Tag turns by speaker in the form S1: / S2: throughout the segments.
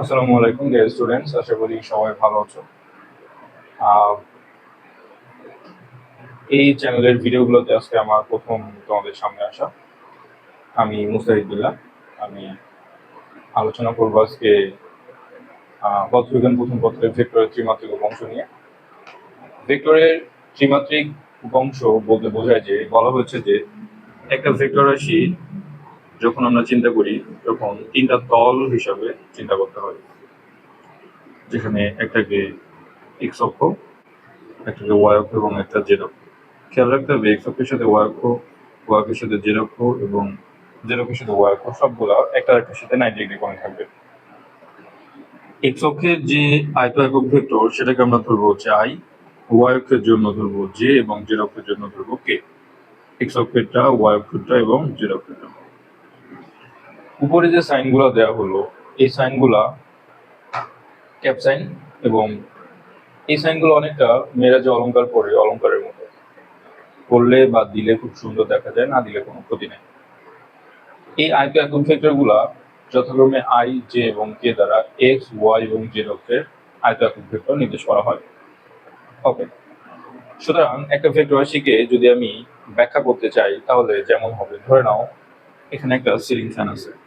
S1: আসসালামু আলাইকুম dear students আশা করি সবাই ভালো আছো। এই চ্যানেলের ভিডিওগুলোতে আজকে আমার প্রথম তোমাদের সামনে আসা। আমি মুস্তাহিদুল্লাহ আমি আলোচনা করব আজকে পদার্থবিজ্ঞান প্রথম পত্রের ভেক্টরের ত্রিমাত্রিক উপাংশ নিয়ে। ভেক্টরের ত্রিমাত্রিক উপাংশ বলতে বোঝায় যে, বলা হয়েছে যে, একটা ভেক্টর রাশি যখন আমরা চিন্তা করি, তখন তিনটা তল হিসাবে চিন্তা করতে হয়। যেখানে একটাকে এক্স অক্ষ, একটাকে ওয়াই অক্ষ এবং একটা জেড অক্ষ। খেয়াল রাখতে হবে এক্স অক্ষের সাথে ওয়াই অক্ষ ওয়াই অক্ষের সাথে জেড অক্ষ এবং জেড অক্ষের সাথে ওয়াই অক্ষ সবগুলা একটা একটার সাথে নাইনটি ডিগ্রি কোণে থাকবে। এক্স অক্ষের যে আয়ত একক ভেক্টর, সেটাকে আমরা ধরবো হচ্ছে আই ওয়াই অক্ষের জন্য ধরবো জে এবং জেড অক্ষের জন্য ধরবো কে এক্স অক্ষেরটা ওয়াই অক্ষেরটা এবং জেড অক্ষেরটা। উপরে যে সাইনগুলো দেওয়া হলো, এই সাইনগুলা ক্যাপ সাইন এবং এই সাইনগুলো অনেকটা মেয়েরা যে অলংকার পরে, অলংকারের মতো। করলে বা দিলে খুব সুন্দর দেখা যায়, না দিলে কোনো ক্ষতি নেই। এই আয়ত একক ভেক্টরগুলা যথাক্রমে আই, জে এবং কে দ্বারা এক্স, ওয়াই এবং জেড অক্ষের আয়ত একক ভেক্টর নির্দেশ করা হয়। ওকে। সুতরাং একটা ভেক্টর রাশিকে যদি আমি ব্যাখ্যা করতে চাই, তাহলে যেমন হবে, ধরে নাও, এখানে একটা সিলিং ফ্যান আছে।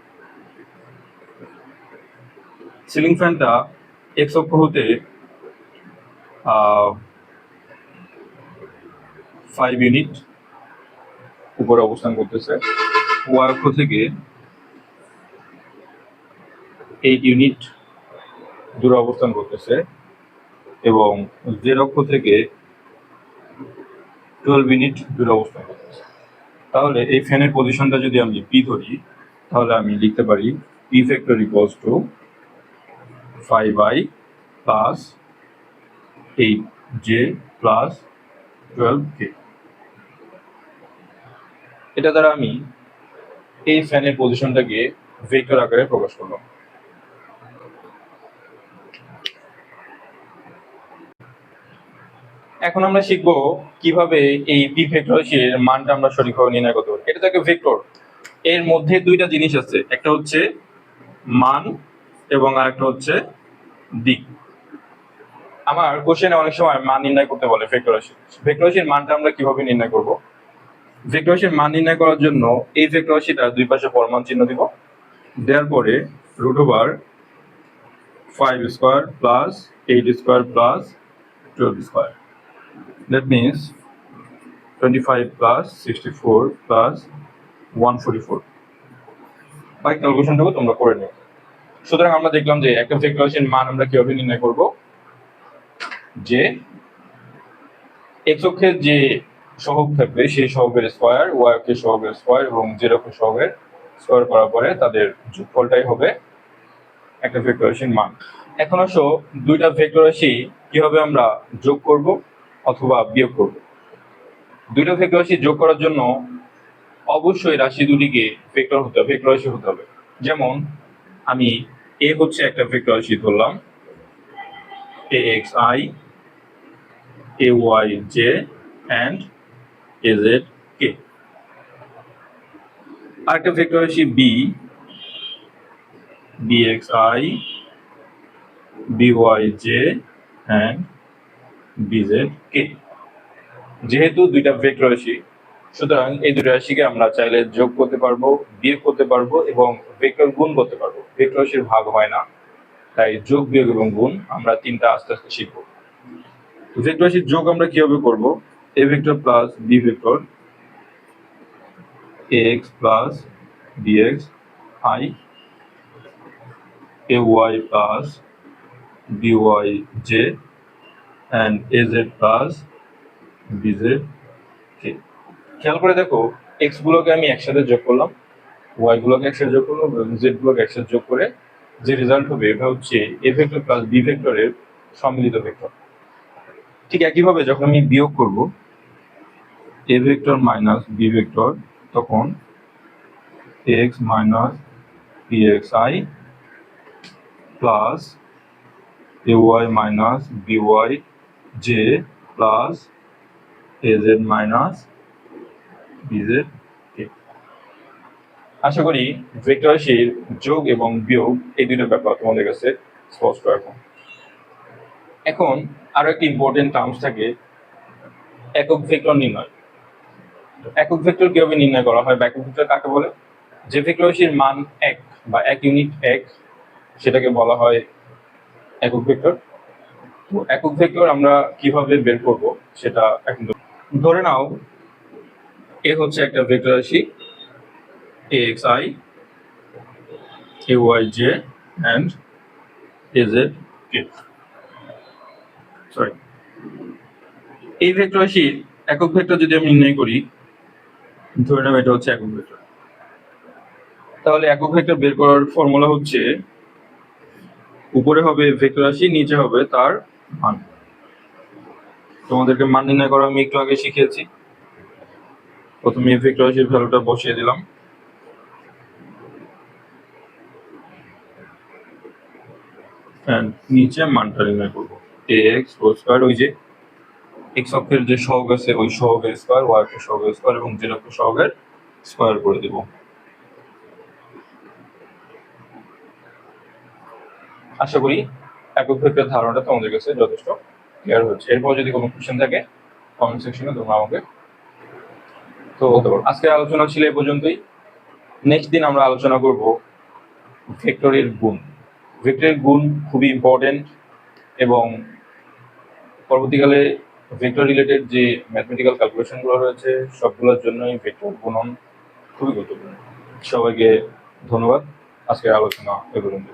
S1: সিলিং ফ্যানটা এক্স অক্ষ হতে ফাইভ ইউনিট উপরে অবস্থান করতেছে। ওয়াই অক্ষ থেকে এইট ইউনিট দূরে অবস্থান করতেছে এবং জেড অক্ষ থেকে টুয়েলভ ইউনিট দূরে অবস্থান করতেছে। তাহলে এই ফ্যানের পজিশনটা যদি আমি পি ধরি, তাহলে আমি লিখতে পারি P factor equals to five I plus eight J plus twelve K এটা দ্বারা আমি এই ফ্যানের পজিশনটাকে ভেক্টর আকারে প্রকাশ করলাম এখন আমরা শিখব কীভাবে এই পি ভেক্টর রাশির মানটা আমরা সঠিকভাবে নির্ণয় করতে পারি। এটা থাকে ভেক্টর এর মধ্যে দুইটা জিনিস আছে। একটা হচ্ছে মান এবং আরেকটা হচ্ছে দিক। আমার কোশ্চেনে অনেক সময় মান নির্ণয় করতে বলে ভেক্টর রাশি। মানটা আমরা কীভাবে নির্ণয় করব? ভেক্টর মান নির্ণয় করার জন্য এই ভেক্টর রাশিটা দুই পাশে পরমাণ চিহ্ন দিব। দেওয়ার পরে root over five square plus eight square plus twelve square that means 25 plus 64 plus 144 by ক্যালকুলেশনটাও তোমরা করে নিও। সুতরাং আমরা দেখলাম যে একটা ভেক্টর মান আমরা কীভাবে নির্ণয় করব? যে এক্স অক্ষের যে সহগ থাকবে, সেই সহগের স্কোয়ার ওয়াই অক্ষের সহগের স্কোয়ার এবং জেড অক্ষের সহগের স্কোয়ার করার পরে তাদের যোগফলটাই হবে একটা ভেক্টর মান। এখন আসো, দুইটা ভেক্টর রাশি কীভাবে আমরা যোগ করব অথবা বিয়োগ করব? দুইটা ভেক্টর রাশি যোগ করার জন্য অবশ্যই রাশি দুটিকে ভেক্টর হতে হবে, ভেক্টর রাশি হতে হবে। যেমন আমি এ হচ্ছে একটা ভেক্টর রাশি ধরলাম A X I A Y J and A Z K আরেকটা vector B B X I B Y J and B Z K যেহেতু দুইটা ভেক্টর রাশি সুতরাং এই দুটো রাশিকে আমরা চাইলে যোগ করতে পারব, বিয়োগ করতে পারব এবং ভেক্টর গুণ করতে পারব। ভেক্টর রাশির ভাগ হয় না, তাই যোগ, বিয়োগ এবং গুণ আমরা তিনটা আস্তে আস্তে শিখব। ভেক্টর রাশির যোগ আমরা কীভাবে করব? A vector plus B vector X plus B X I A Y plus B Y J and A Z plus B Z খেয়াল করে দেখো এক্স গুলোকে আমি একসাথে যোগ করলাম ওয়াই গুলোকে একসাথে যোগ করলাম, এবং জেড গুলোকে একসাথে যোগ করে যে রেজাল্ট হবে এটা হচ্ছে এ ভেক্টর প্লাস বি ভেক্টরের সম্মিলিত ভেক্টর ঠিক একইভাবে যখন আমি বিয়োগ করব A vector minus B vector তখন X minus B X I plus A Y minus B Y J plus A Z minus আশা করি ভেক্টর যোগ এবং বিয়োগ এই দুটো ব্যাপার তোমাদের কাছে স্পষ্ট এখন এখন আরও একটি ইম্পর্টেন্ট টার্মস থাকে, একক ভেক্টর নির্ণয়। একক ভেক্টর কীভাবে নির্ণয় করা হয় বা একক ভেক্টর কাকে বলে? যে ভেক্টর রাশির মান এক বা এক ইউনিট এক, সেটাকে বলা হয় একক ভেক্টর। তো একক ভেক্টর আমরা কীভাবে বের করব সেটা এখন ধরে নাও এ হচ্ছে একটা ভেক্টর রাশি A X I A Y J and A Z K sorry এই ভেক্টর রাশির একক ভেক্টর যদি আমি নির্ণয় করি, ধরে নাও এটা হচ্ছে একক ভেক্টর। তাহলে একক ভেক্টর বের করার ফর্মুলা হচ্ছে, উপরে হবে ভেক্টর রাশি, নিচে হবে তার মান। তোমাদেরকে মান নির্ণয় করা আমি একটু আগে শিখিয়েছি। প্রথমে ভেক্টর রাশির ভ্যালুটা বসিয়ে দিলাম। নিচে মানটা নির্ণয় করব। এক্স হোল স্কোয়ার ওই যে এক্স অক্ষের যে সহগ আছে, ওই সহগের স্কোয়ার ওয়াই অক্ষের সহগের স্কোয়ার এবং জেড অক্ষের সহগের স্কোয়ার করে দিব। আশা করি একক ভেক্টর ধারণাটা তোমাদের কাছে যথেষ্ট ক্লিয়ার হচ্ছে এরপর যদি কোনো কোশ্চেন থাকে কমেন্ট সেকশনে তোমরা আমাকে তো আজকের আলোচনা ছিল এ পর্যন্তই। নেক্সট দিন আমরা আলোচনা করব ভেক্টরের গুণ। ভেক্টরের গুণ খুবই ইম্পর্টেন্ট এবং পরবর্তীকালে ভেক্টর রিলেটেড যে ম্যাথমেটিক্যাল ক্যালকুলেশনগুলো রয়েছে, সবগুলোর জন্যই ভেক্টর গুণন খুবই গুরুত্বপূর্ণ। সবাইকে ধন্যবাদ। আজকের আলোচনা এ পর্যন্ত